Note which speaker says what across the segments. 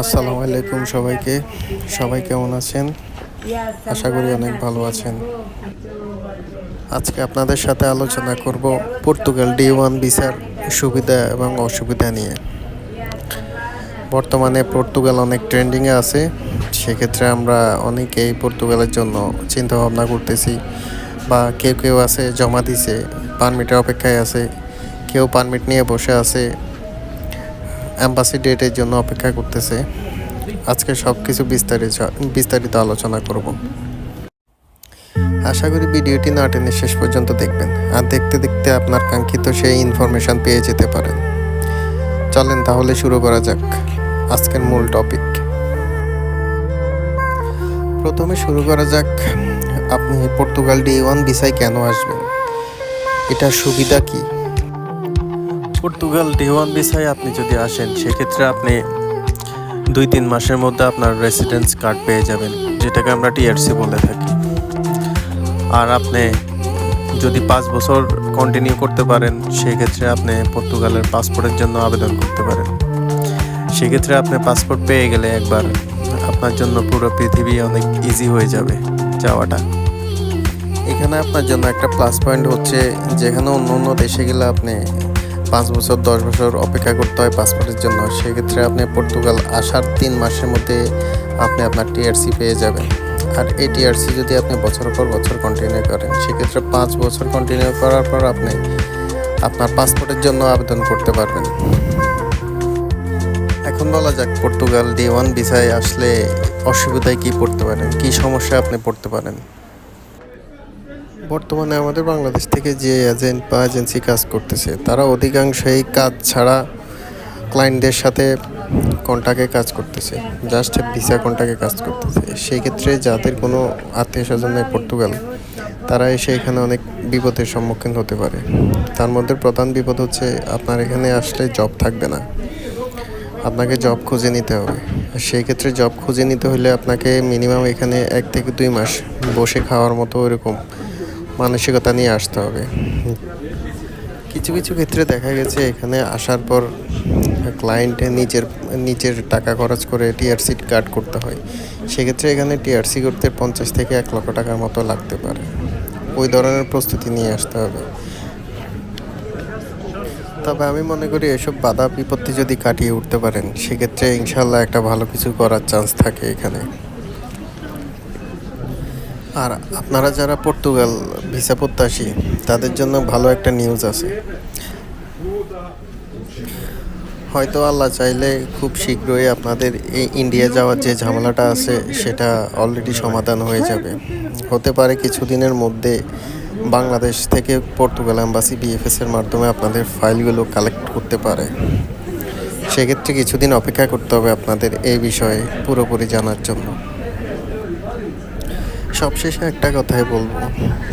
Speaker 1: আসসালামু আলাইকুম সবাইকে। সবাই কেমন আছেন? আশা করি অনেক ভালো আছেন। আজকে আপনাদের সাথে আলোচনা করব পর্তুগাল ডি ওয়ান ভিসার সুবিধা এবং অসুবিধা নিয়ে। বর্তমানে পর্তুগাল অনেক ট্রেন্ডিংয়ে আছে। সেক্ষেত্রে আমরা অনেকেই পর্তুগালের জন্য চিন্তা ভাবনা করতেছি। বা কেউ কেউ আছে, জমা দিছে পারমিটের অপেক্ষায় আছে, কেউ পারমিট নিয়ে বসে আছে অ্যাম্বাসি ডেটের জন্য অপেক্ষা করতেছে। আজকে সব কিছু বিস্তারিত বিস্তারিত আলোচনা করব। আশা করি ভিডিওটি না টেনে শেষ পর্যন্ত দেখবেন। আর দেখতে দেখতে আপনার কাঙ্ক্ষিত সেই ইনফরমেশন পেয়ে যেতে পারেন। চলেন তাহলে শুরু করা যাক আজকের মূল টপিক প্রথমে শুরু করা যাক আপনি পর্তুগাল ডি ওয়ান ভিসায় কেন আসবেন? এটার সুবিধা কি? পর্তুগাল ডি ওয়ান ভিসায় আপনি যদি আসেন, সেক্ষেত্রে আপনি দুই তিন মাসের মধ্যে আপনার রেসিডেন্স কার্ড পেয়ে যাবেন, যেটাকে আমরা টিআরসি বলে থাকি। আর আপনি যদি পাঁচ বছর কন্টিনিউ করতে পারেন, সেক্ষেত্রে আপনি পর্তুগালের পাসপোর্টের জন্য আবেদন করতে পারেন। সেক্ষেত্রে আপনি পাসপোর্ট পেয়ে গেলে একবার আপনার জন্য পুরো পৃথিবী অনেক ইজি হয়ে যাবে যাওয়াটা। এখানে আপনার জন্য একটা প্লাস পয়েন্ট হচ্ছে যেখানে অন্য অন্য দেশে গেলে আপনি পাঁচ বছর, দশ বছর অপেক্ষা করতে হয় পাসপোর্টের জন্য। সেক্ষেত্রে আপনি পর্তুগাল আসার তিন মাসের মধ্যে আপনি আপনার টিআরসি পেয়ে যাবেন। আর এই টিআরসি যদি আপনি বছর পর বছর কন্টিনিউ করেন, সেক্ষেত্রে পাঁচ বছর কন্টিনিউ করার পর আপনি আপনার পাসপোর্টের জন্য আবেদন করতে পারবেন। এখন বলা যাক, পর্তুগাল ডি ওয়ান ভিসায় আসলে অসুবিধায় কি পড়তে পারেন? কি সমস্যা আপনি পড়তে পারেন? বর্তমানে আমাদের বাংলাদেশ থেকে যে এজেন্ট বা এজেন্সি কাজ করতেছে, তারা অধিকাংশই কাজ ছাড়া ক্লায়েন্টদের সাথে কন্টাক্টে কাজ করতেছে জাস্ট ভিসা কন্টাক্টে কাজ করতেছে। সেই ক্ষেত্রে যাদের কোনো আত্মীয় স্বজন নেই পর্তুগাল, তারা এসে এখানে অনেক বিপদের সম্মুখীন হতে পারে। তার মধ্যে প্রধান বিপদ হচ্ছে আপনার এখানে আসলে জব থাকবে না। আপনাকে জব খুঁজে নিতে হবে। সেই ক্ষেত্রে জব খুঁজে নিতে হলে আপনাকে মিনিমাম এখানে এক থেকে দুই মাস বসে খাওয়ার মতো ওইরকম মানসিকতা নিয়ে আসতে হবে। কিছু কিছু ক্ষেত্রে দেখা গেছে এখানে আসার পর ক্লায়েন্টে নিজের নিজের টাকা খরচ করে টিআরসি কার্ড করতে হয়। সেক্ষেত্রে এখানে টিআরসি করতে পঞ্চাশ থেকে এক লক্ষ টাকার মতো লাগতে পারে। ওই ধরনের প্রস্তুতি নিয়ে আসতে হবে। তবে আমি মনে করি এসব বাধা বিপত্তি যদি কাটিয়ে উঠতে পারেন, সেক্ষেত্রে ইনশাল্লাহ একটা ভালো কিছু করার চান্স থাকে এখানে। আর আপনারা যারা পর্তুগাল ভিসা প্রত্যাশী, তাদের জন্য ভালো একটা নিউজ আছে। হয়তো আল্লাহ চাইলে খুব শীঘ্রই আপনাদের এই ইন্ডিয়া যাওয়ার যে ঝামেলাটা আছে, সেটা অলরেডি সমাধান হয়ে যাবে। হতে পারে কিছুদিনের মধ্যে বাংলাদেশ থেকে পর্তুগাল অ্যাম্বাসি বিএফএস এর মাধ্যমে আপনাদের ফাইলগুলো কালেক্ট করতে পারে। সেক্ষেত্রে কিছুদিন অপেক্ষা করতে হবে আপনাদের এই বিষয়ে পুরোপুরি জানার জন্য। সবশেষে একটা কথাই বলব।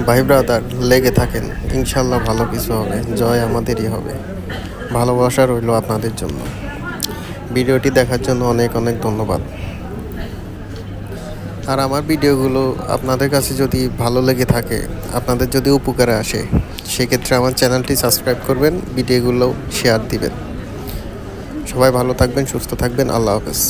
Speaker 1: ভাই ব্রাদার, লেগে থাকেন। ইনশাল্লাহ ভালো কিছু হবে। জয় আমাদেরই হবে। ভালোবাসা রইল আপনাদের জন্য। ভিডিওটি দেখার জন্য অনেক অনেক ধন্যবাদ। আর আমার ভিডিওগুলো আপনাদের কাছে যদি ভালো লেগে থাকে, আপনাদের যদি উপকারে আসে, সেক্ষেত্রে আমার চ্যানেলটি সাবস্ক্রাইব করবেন, ভিডিওগুলো শেয়ার দিবেন। সবাই ভালো থাকবেন, সুস্থ থাকবেন। আল্লাহ হাফেজ।